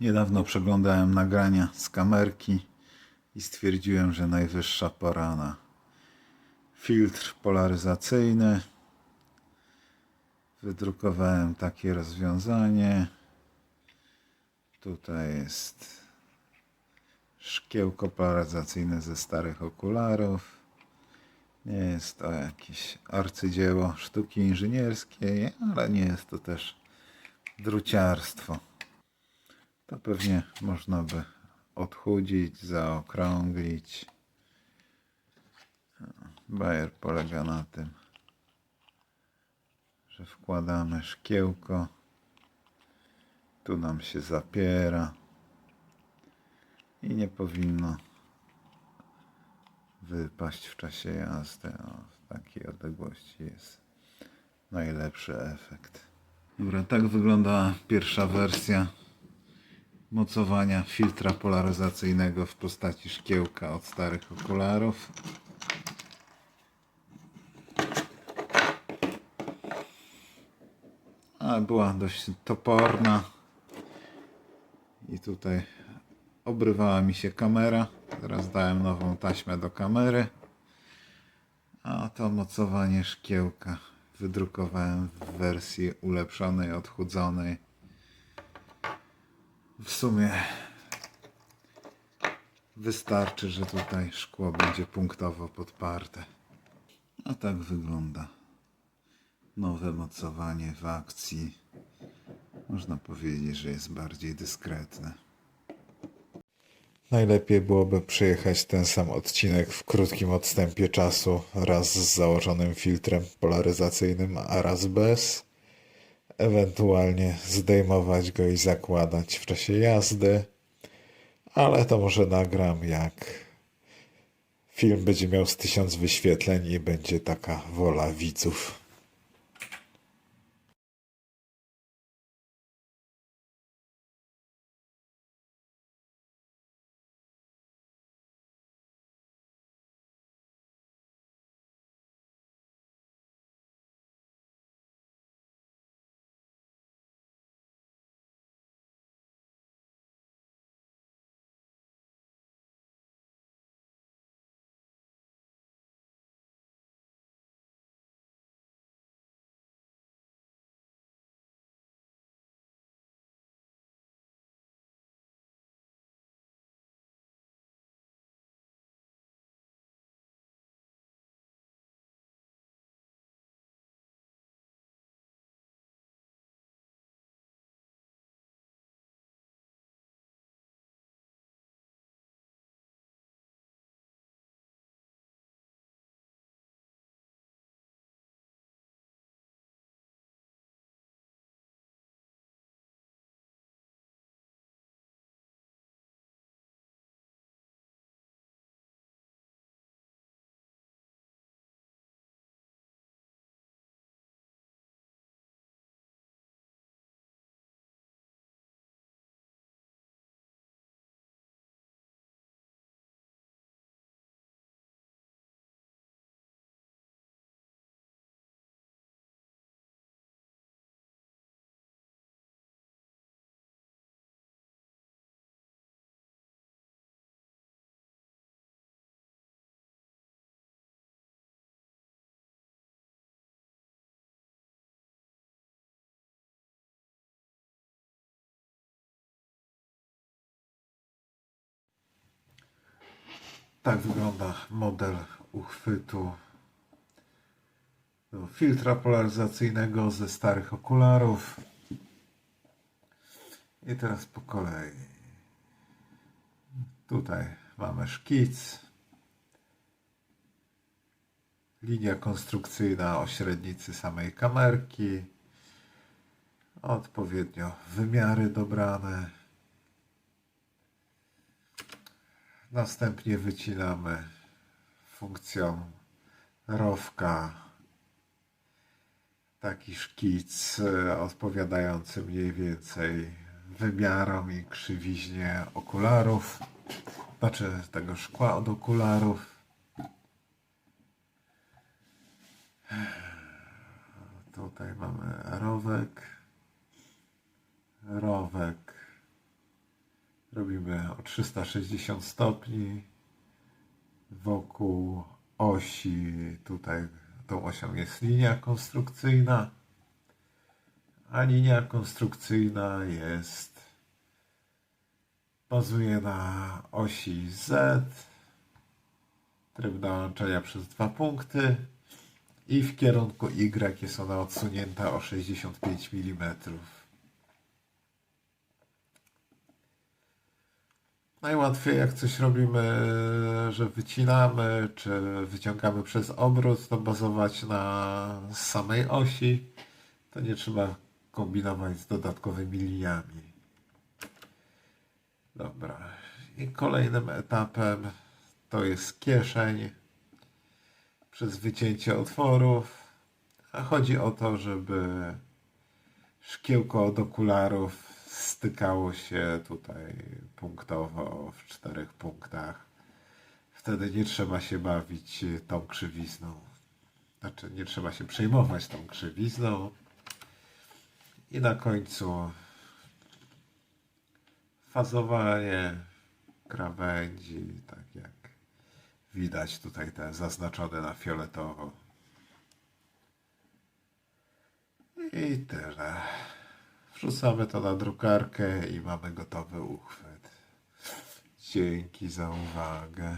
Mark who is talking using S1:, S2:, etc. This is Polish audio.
S1: Niedawno przeglądałem nagrania z kamerki i stwierdziłem, że najwyższa pora na filtr polaryzacyjny. Wydrukowałem takie rozwiązanie. Tutaj jest szkiełko polaryzacyjne ze starych okularów. Nie jest to jakieś arcydzieło sztuki inżynierskiej, ale nie jest to też druciarstwo. To pewnie można by odchudzić, zaokrąglić. Bajer polega na tym, że wkładamy szkiełko. Tu nam się zapiera i nie powinno wypaść w czasie jazdy. O, w takiej odległości jest najlepszy efekt. Dobra, tak wygląda pierwsza wersja mocowania filtra polaryzacyjnego w postaci szkiełka od starych okularów. Ale była dość toporna i tutaj obrywała mi się kamera. Teraz dałem nową taśmę do kamery. A to mocowanie szkiełka wydrukowałem w wersji ulepszonej, odchudzonej. W sumie wystarczy, że tutaj szkło będzie punktowo podparte. A tak wygląda nowe mocowanie w akcji. Można powiedzieć, że jest bardziej dyskretne. Najlepiej byłoby przejechać ten sam odcinek w krótkim odstępie czasu, raz z założonym filtrem polaryzacyjnym, a raz bez. Ewentualnie zdejmować go i zakładać w czasie jazdy, ale to może nagram jak film będzie miał z tysiąc wyświetleń i będzie taka wola widzów. Tak wygląda model uchwytu do filtra polaryzacyjnego ze starych okularów. I teraz po kolei. Tutaj mamy szkic. Linia konstrukcyjna o średnicy samej kamerki. Odpowiednio wymiary dobrane. Następnie wycinamy funkcją rowka taki szkic e, odpowiadający mniej więcej wymiarom i krzywiźnie okularów. Znaczy tego szkła od okularów. Tutaj mamy rowek. Rowek Robimy o 360 stopni wokół osi. Tutaj tą osią jest linia konstrukcyjna, a linia konstrukcyjna jest bazuje na osi Z, tryb dołączenia przez dwa punkty i w kierunku Y jest ona odsunięta o 65 mm. Najłatwiej jak coś robimy, że wycinamy, czy wyciągamy przez obrót, to bazować na samej osi. To nie trzeba kombinować z dodatkowymi liniami. Dobra. I kolejnym etapem to jest kieszeń przez wycięcie otworów. A chodzi o to, żeby szkiełko od okularów stykało się tutaj punktowo w czterech punktach. Wtedy nie trzeba się bawić tą krzywizną. Znaczy, nie trzeba się przejmować tą krzywizną. I na końcu fazowanie krawędzi, tak jak widać tutaj te zaznaczone na fioletowo. I tyle. Wrzucamy to na drukarkę i mamy gotowy uchwyt. Dzięki za uwagę.